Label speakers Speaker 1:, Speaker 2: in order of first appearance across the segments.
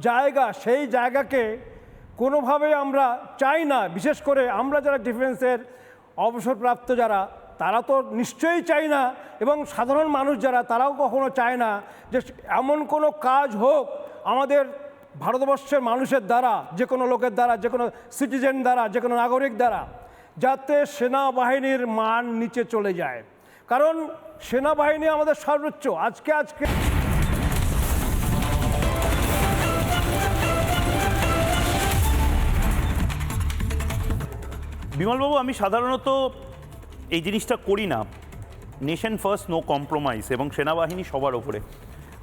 Speaker 1: জায়গা, সেই জায়গাকে কোনোভাবে আমরা চাই না। বিশেষ করে আমরা যারা ডিফেন্সের অবসরপ্রাপ্ত যারা, তারা তো নিশ্চয়ই চাই না এবং সাধারণ মানুষ যারা, তারাও কখনো চায় না যে এমন কোনো কাজ হোক আমাদের ভারতবর্ষের মানুষের দ্বারা, যে কোনো লোকের দ্বারা, যে কোনো সিটিজেন দ্বারা, যে কোনো নাগরিক দ্বারা, যাতে সেনাবাহিনীর মান নিচে চলে যায়। কারণ সেনাবাহিনী আমাদের সর্বোচ্চ। আজকে আজকে
Speaker 2: বিমলবাবু, আমি সাধারণত এই জিনিসটা করি না। নেশন ফার্স্ট নো কম্প্রোমাইজ এবং সেনাবাহিনী সবার ওপরে।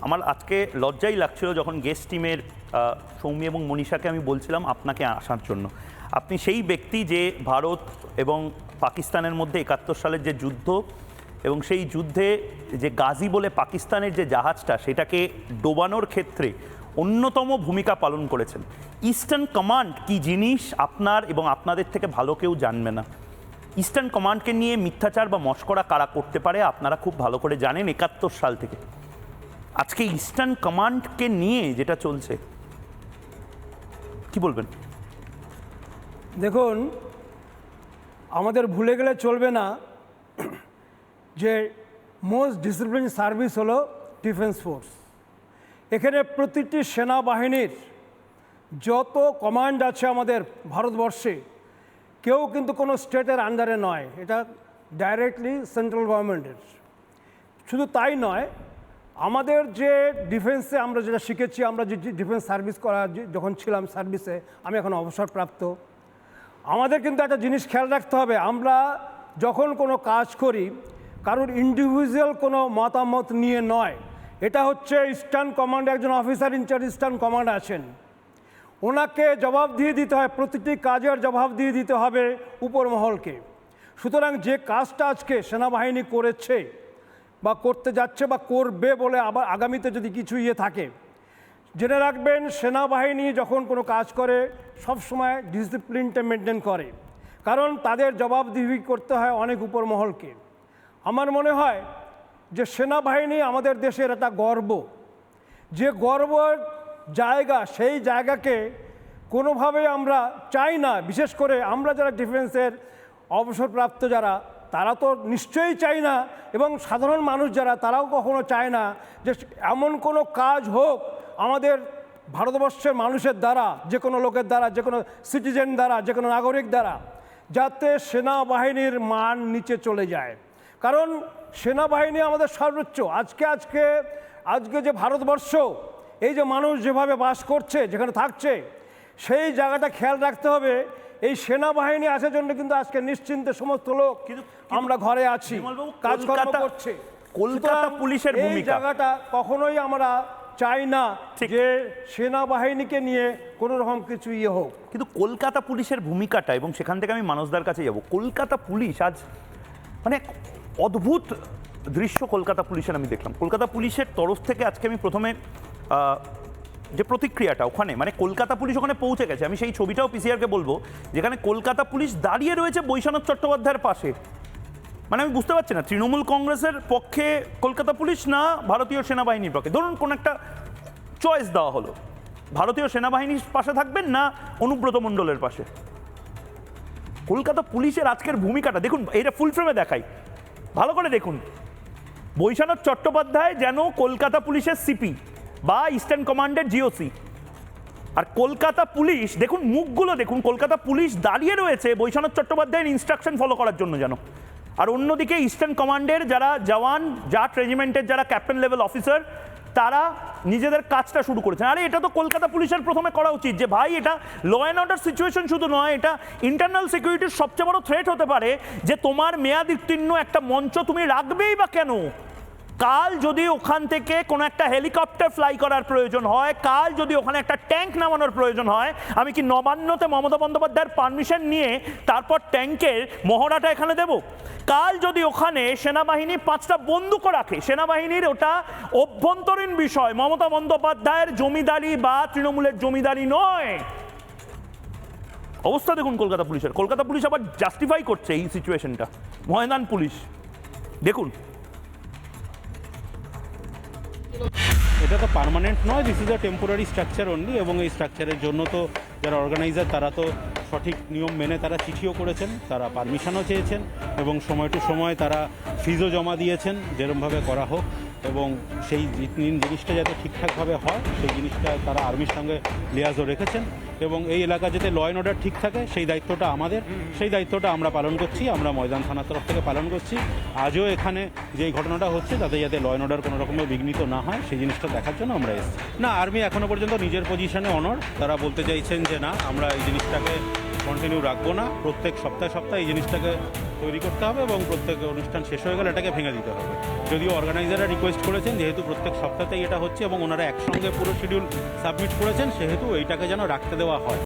Speaker 2: আমার আজকে লজ্জাই লাগছিল যখন গেস্ট টিমের সৌমি এবং মনীষাকে আমি বলছিলাম আপনাকে আসার জন্য। আপনি সেই ব্যক্তি যে ভারত এবং পাকিস্তানের মধ্যে একাত্তর সালের যে যুদ্ধ এবং সেই যুদ্ধে যে গাজী বলে পাকিস্তানের যে জাহাজটা, সেটাকে ডোবানোর ক্ষেত্রে অন্যতম ভূমিকা পালন করেছেন। ইস্টার্ন কমান্ড কি জিনিস আপনার এবং আপনাদের থেকে ভালো কেউ জানবে না। ইস্টার্ন কমান্ডকে নিয়ে মিথ্যাচার বা মস্করা কারা করতে পারে আপনারা খুব ভালো করে জানেন একাত্তর সাল থেকে। আজকে ইস্টার্ন কমান্ডকে নিয়ে যেটা চলছে, কি বলবেন?
Speaker 1: দেখুন, আমাদের ভুলে গেলে চলবে না যে মোস্ট ডিসিপ্লিন সার্ভিস হলো ডিফেন্স ফোর্স এখানে প্রতিটি সেনাবাহিনীর যত কমান্ড আছে আমাদের ভারতবর্ষে, কেউ কিন্তু কোনো স্টেটের আন্ডারে নয়, এটা ডাইরেক্টলি সেন্ট্রাল গভর্নমেন্টের শুধু তাই নয়, আমাদের যে ডিফেন্সে আমরা যেটা শিখেছি, আমরা যে ডিফেন্স সার্ভিস করা, যখন ছিলাম সার্ভিসে আমি এখন অবসরপ্রাপ্ত। আমাদের কিন্তু একটা জিনিস খেয়াল রাখতে হবে, আমরা যখন কোনো কাজ করি, কারোর ইন্ডিভিজুয়াল কোনো মতামত নিয়ে নয় এটা হচ্ছে ইস্টার্ন কমান্ড একজন officer in charge eastern command আছেন। ওনাকে জবাব দিয়ে দিতে হয়, প্রতিটি কাজের জবাব দিয়ে দিতে হবে উপর মহলকে সুতরাং যে কাজটা আজকে সেনাবাহিনী করেছে বা করতে যাচ্ছে বা করবে বলে আবার আগামীতে যদি কিছু ইয়ে থাকে, জেনে রাখবেন সেনাবাহিনী যখন কোনো কাজ করে, সব সময় ডিসিপ্লিনটা মেনটেন করে। কারণ তাদের জবাবদিহি করতে হয় অনেক উপর মহলকে আমার মনে হয় যে সেনাবাহিনী আমাদের দেশের একটা গর্ব। যে গর্বের জায়গা, সেই জায়গাকে কোনোভাবে আমরা চাই না। বিশেষ করে আমরা যারা ডিফেন্সের অবসরপ্রাপ্ত যারা, তারা তো নিশ্চয়ই চাই না এবং সাধারণ মানুষ যারা, তারাও কখনো চায় না যে এমন কোনো কাজ হোক আমাদের ভারতবর্ষের মানুষের দ্বারা, যে কোনো লোকের দ্বারা, যে কোনো সিটিজেন দ্বারা, যে কোনো নাগরিক দ্বারা, যাতে সেনাবাহিনীর মান নিচে চলে যায়। কারণ সেনাবাহিনী আমাদের সর্বোচ্চ। আজকে আজকে আজকে যে ভারতবর্ষ এই যে মানুষ যেভাবে বাস করছে যেখানে থাকছে সেই জায়গাটা খেয়াল রাখতে হবে। এই সেনাবাহিনী আসার জন্য কিন্তু আজকে নিশ্চিন্তে সমস্ত লোক
Speaker 2: কিন্তু-
Speaker 1: আমরা ঘরে আছি। কাজকর্ম করছে।
Speaker 2: কলকাতা পুলিশের
Speaker 1: এই জায়গাটা কখনোই আমরা চাই না। যে সেনাবাহিনীকে নিয়ে কোনো রকম কিছু ইয়ে হোক।
Speaker 2: কিন্তু কলকাতা পুলিশের ভূমিকাটা এবং সেখান থেকে আমি মানসদার কাছে যাব। কলকাতা পুলিশ আজ মানে অদ্ভুত দৃশ্য কলকাতা পুলিশের আমি দেখলাম। কলকাতা পুলিশের তরফ থেকে আজকে আমি প্রথমে যে প্রতিক্রিয়াটা ওখানে মানে কলকাতা পুলিশ ওখানে পৌঁছে গেছে, আমি সেই ছবিটাও পিসিআরকে বলব, যেখানে কলকাতা পুলিশ দাঁড়িয়ে রয়েছে বৈশানাথ চট্টোপাধ্যায়ের পাশে। মানে আমি বুঝতে পারছি না, তৃণমূল কংগ্রেসের পক্ষে কলকাতা পুলিশ না ভারতীয় সেনাবাহিনীর পক্ষে? ধরুন কোন একটা চয়েস দেওয়া হলো, ভারতীয় সেনাবাহিনীর পাশে থাকবেন না অনুব্রত মণ্ডলের পাশে? কলকাতা পুলিশের আজকের ভূমিকাটা, দেখুন, এটা ফুল ফ্রেমে দেখাই। ভালো করে দেখুন। বৈশানব চট্টোপাধ্যায় যেন কলকাতা পুলিশের সিপি বা ইস্টার্ন কমান্ডের জিওসি। আর কলকাতা পুলিশ, দেখুন মুখগুলো দেখুন, কলকাতা পুলিশ দাঁড়িয়ে রয়েছে বৈশানব চট্টোপাধ্যায়ের ইনস্ট্রাকশন ফলো করার জন্য যেন। আর অন্যদিকে ইস্টার্ন কমান্ডের যারা জওয়ান, জাট রেজিমেন্টের যারা ক্যাপ্টেন লেভেল অফিসার তারা নিজেদের কাজটা শুরু করেছেন। আরে এটা তো কলকাতা পুলিশের প্রথমে করা উচিত যে ভাই এটা ল অ্যান্ড অর্ডার সিচুয়েশন শুধু নয়, এটা ইন্টারনাল সিকিউরিটির সবচেয়ে বড় থ্রেট হতে পারে যে তোমার মেয়াদ উত্তীর্ণ একটা মঞ্চ তুমি রাখবেই বা কেন? কাল যদি ওখান থেকে কোনো একটা হেলিকপ্টার ফ্লাই করার প্রয়োজন হয়, কাল যদি ওখানে একটা ট্যাঙ্ক নামানোর প্রয়োজন হয়, আমি কি নবান্নতে মমতা বন্দ্যোপাধ্যায়ের পারমিশন নিয়ে তারপর ট্যাঙ্কের মহড়াটা এখানে দেব? কাল যদি ওখানে সেনাবাহিনী পাঁচটা বন্দুকও রাখে, সেনাবাহিনীর ওটা অভ্যন্তরীণ বিষয়, মমতা বন্দ্যোপাধ্যায়ের জমিদারি বা তৃণমূলের জমিদারি নয়। অবস্থা দেখুন কলকাতা পুলিশের। কলকাতা পুলিশ আবার জাস্টিফাই করছে এই সিচুয়েশনটা ময়দান পুলিশ। দেখুন
Speaker 3: এটা তো পারমানেন্ট নয় this is a temporary structure only এবং এই স্ট্রাকচারের জন্য তো যারা অর্গানাইজার তারা তো সঠিক নিয়ম মেনে তারা চিঠিও করেছেন, তারা পারমিশনও চেয়েছেন এবং সময় টু সময় তারা ফিজও জমা দিয়েছেন, যেরমভাবে করা হোক। এবং সেই জিনিসটা যাতে ঠিকঠাকভাবে হয়, সেই জিনিসটা তারা আর্মির সঙ্গে লিয়াজও রেখেছেন এবং এই এলাকা যাতে ল অ্যান্ড অর্ডার ঠিক থাকে, সেই দায়িত্বটা আমাদের। সেই দায়িত্বটা আমরা পালন করছি, আমরা ময়দান থানার তরফ থেকে পালন করছি। আজও এখানে যে ঘটনাটা হচ্ছে, তাতে যাতে ল অ্যান্ড অর্ডার কোনো রকমের বিঘ্নিত না হয়, সেই জিনিসটা দেখার জন্য আমরা এসেছি। না, আর্মি এখনও পর্যন্ত নিজের পজিশনে অনর তারা বলতে চাইছেন যে, না, আমরা এই জিনিসটাকে কন্টিনিউ রাখব না। প্রত্যেক সপ্তাহে সপ্তাহে এই জিনিসটাকে তৈরি করতে হবে এবং প্রত্যেক অনুষ্ঠান শেষ হয়ে গেলে এটাকে ভেঙে দিতে হবে। যদিও অর্গানাইজাররা রিকোয়েস্ট করেছেন, যেহেতু প্রত্যেক সপ্তাহতেই এটা হচ্ছে এবং ওনারা একসঙ্গে পুরো শিডিউল সাবমিট করেছেন, সেহেতু এইটাকে যেন রাখতে দেওয়া হয়।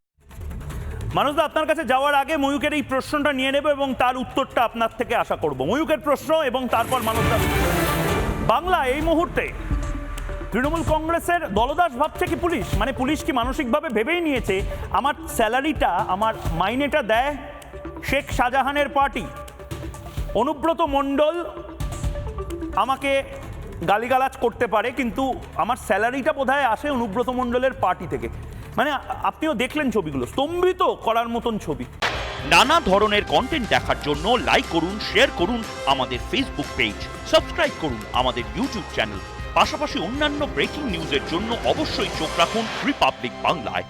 Speaker 2: মানুষদা আপনার কাছে যাওয়ার আগে ময়ূকের এই প্রশ্নটা নিয়ে নেব এবং তার উত্তরটা আপনার থেকে আশা করব। ময়ূকের প্রশ্ন এবং তারপর মানুষদার বাংলা, এই মুহূর্তে তৃণমূল কংগ্রেসের দলদাস ভাবছে কি পুলিশ? মানে পুলিশ কি মানসিকভাবে ভেবেই নিয়েছে, আমার স্যালারিটা, আমার মাইনেটা দেয় শেখ শাহজাহানের পার্টি? অনুব্রত মণ্ডল আমাকে গালিগালাজ করতে পারে, কিন্তু আমার স্যালারিটা বোধহয় আসে অনুব্রত মণ্ডলের পার্টি থেকে। মানে আপনিও দেখলেন ছবিগুলো, স্তম্ভিত করার মতন ছবি।
Speaker 4: নানা ধরনের কন্টেন্ট দেখার জন্য লাইক করুন শেয়ার করুন আমাদের ফেসবুক পেজ সাবস্ক্রাইব করুন আমাদের ইউটিউব চ্যানেল পাশাপাশি অন্যান্য ব্রেকিং নিউজের জন্য অবশ্যই চোখ রাখুন রিপাবলিক বাংলায়